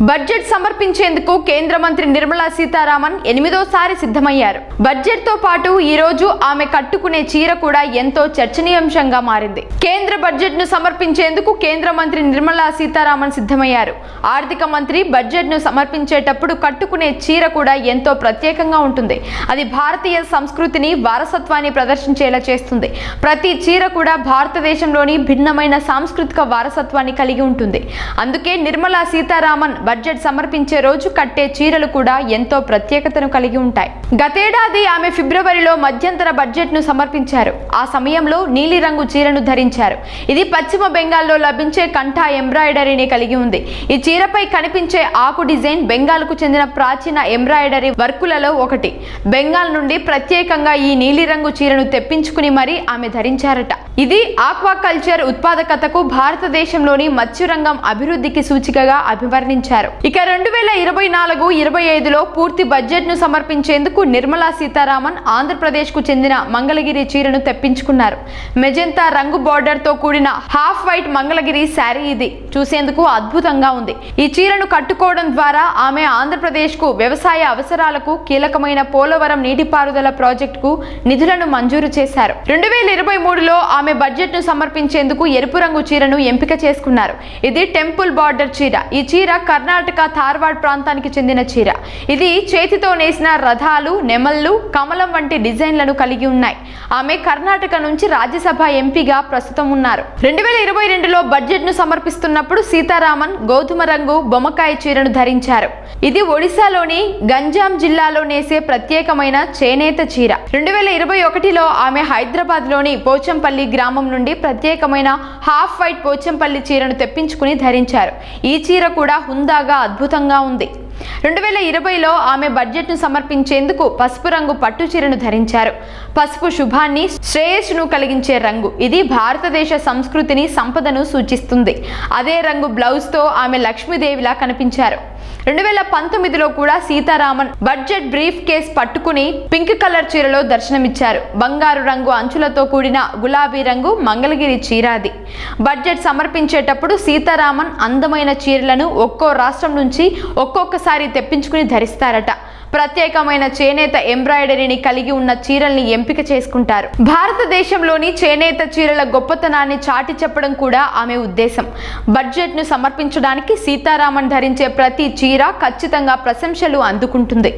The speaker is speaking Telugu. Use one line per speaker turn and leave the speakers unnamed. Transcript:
బడ్జెట్ సమర్పించేందుకు కేంద్ర మంత్రి నిర్మలా సీతారామన్ ఎనిమిదోసారి సిద్ధమయ్యారు. బడ్జెట్తో పాటు ఈ రోజు ఆమె కట్టుకునే చీర కూడా ఎంతో చర్చనీయాంశంగా మారింది. కేంద్ర బడ్జెట్ను సమర్పించేందుకు కేంద్ర మంత్రి నిర్మలా సీతారామన్ సిద్ధమయ్యారు. ఆర్థిక మంత్రి బడ్జెట్ను సమర్పించేటప్పుడు కట్టుకునే చీర కూడా ఎంతో ప్రత్యేకంగా ఉంటుంది. అది భారతీయ సంస్కృతిని వారసత్వాన్ని ప్రదర్శించేలా చేస్తుంది. ప్రతి చీర కూడా భారతదేశంలోని భిన్నమైన సాంస్కృతిక వారసత్వాన్ని కలిగి ఉంటుంది. అందుకే నిర్మలా సీతారామన్ బడ్జెట్ సమర్పించే రోజు కట్టే చీరలు కూడా ఎంతో ప్రత్యేకతను కలిగి ఉంటాయి. గతేడాది ఆమె ఫిబ్రవరిలో మధ్యంతర బడ్జెట్ను సమర్పించారు. ఆ సమయంలో నీలిరంగు చీరను ధరించారు. ఇది పశ్చిమ బెంగాల్లో లభించే కంఠా ఎంబ్రాయిడరీని కలిగి ఉంది. ఈ చీరపై కనిపించే ఆకు డిజైన్ బెంగాల్కు చెందిన ప్రాచీన ఎంబ్రాయిడరీ వర్కులలో ఒకటి. బెంగాల్ నుండి ప్రత్యేకంగా ఈ నీలిరంగు చీరను తెప్పించుకుని మరీ ఆమె ధరించారట. ఇది ఆక్వాకల్చర్ ఉత్పాదకతకు భారతదేశంలోని మత్స్యరంగం అభివృద్ధికి సూచికగా అభివర్ణించారు. ఇక రెండు వేల ఇరవై నాలుగు ఇరవై ఐదులో పూర్తి బడ్జెట్ను సమర్పించేందుకు నిర్మలా సీతారామన్ ఆంధ్రప్రదేశ్కు చెందిన మంగళగిరి చీరను తెప్పించుకున్నారు. మెజంతా రంగు బార్డర్తో కూడిన హాఫ్ వైట్ మంగళగిరి శారీ ఇది. చూసేందుకు అద్భుతంగా ఉంది. ఈ చీరను కట్టుకోవడం ద్వారా ఆమె ఆంధ్రప్రదేశ్కు వ్యవసాయ అవసరాలకు కీలకమైన పోలవరం నీటిపారుదల ప్రాజెక్టుకు నిధులను మంజూరు చేశారు. రెండు వేల ఇరవై మూడులో ఆమె బడ్జెట్ను సమర్పించేందుకు ఎరుపు రంగు చీరను ఎంపిక చేసుకున్నారు. ఇది టెంపుల్ బార్డర్ చీర. ఈ చీర కర్ణాటక ధార్వాడ్ ప్రాంతానికి చెందిన చీర. ఇది చేతితో నేసిన రథాలు నెమళ్ళు కమలం వంటి డిజైన్లను కలిగి ఉన్నాయి. ఆమె కర్ణాటక నుంచి రాజ్యసభ ఎంపీగా ప్రస్తుతం ఉన్నారు. రెండు వేల ఇరవై రెండులో బడ్జెట్ను సమర్పిస్తున్న సమర్పిస్తున్నప్పుడు సీతారామన్ గోధుమ రంగు బొమ్మకాయ చీరను ధరించారు. ఇది ఒడిశాలోని గంజాం జిల్లాలో నేసే ప్రత్యేకమైన చేనేత చీర. రెండు వేల ఇరవై ఒకటిలో ఆమె హైదరాబాద్లోని పోచంపల్లి గ్రామం నుండి ప్రత్యేకమైన హాఫ్ వైట్ పోచంపల్లి చీరను తెప్పించుకుని ధరించారు. ఈ చీర కూడా హుందాగా అద్భుతంగా ఉంది. రెండు వేల ఇరవైలో ఆమె బడ్జెట్ను సమర్పించేందుకు పసుపు రంగు పట్టు చీరను ధరించారు. పసుపు శుభాన్ని శ్రేయస్సును కలిగించే రంగు. ఇది భారతదేశ సంస్కృతిని సంపదను సూచిస్తుంది. అదే రంగు బ్లౌజ్తో ఆమె లక్ష్మీదేవిలా కనిపించారు. రెండు వేల పంతొమ్మిదిలో కూడా సీతారామన్ బడ్జెట్ బ్రీఫ్ కేస్ పట్టుకుని పింక్ కలర్ చీరలో దర్శనమిచ్చారు. బంగారు రంగు అంచులతో కూడిన గులాబీ రంగు మంగళగిరి చీరాది. బడ్జెట్ సమర్పించేటప్పుడు సీతారామన్ అందమైన చీరలను ఒక్కో రాష్ట్రం నుంచి ఒక్కొక్కసారి తెప్పించుకుని ధరిస్తారట. ప్రత్యేకమైన చేనేత ఎంబ్రాయిడరీని కలిగి ఉన్న చీరల్ని ఎంపిక చేసుకుంటారు. భారతదేశంలోని చేనేత చీరల గొప్పతనాన్ని చాటి చెప్పడం కూడా ఆమె ఉద్దేశం. బడ్జెట్ను సమర్పించడానికి సీతారామన్ ధరించే ప్రతి చీర ఖచ్చితంగా ప్రశంసలు అందుకుంటుంది.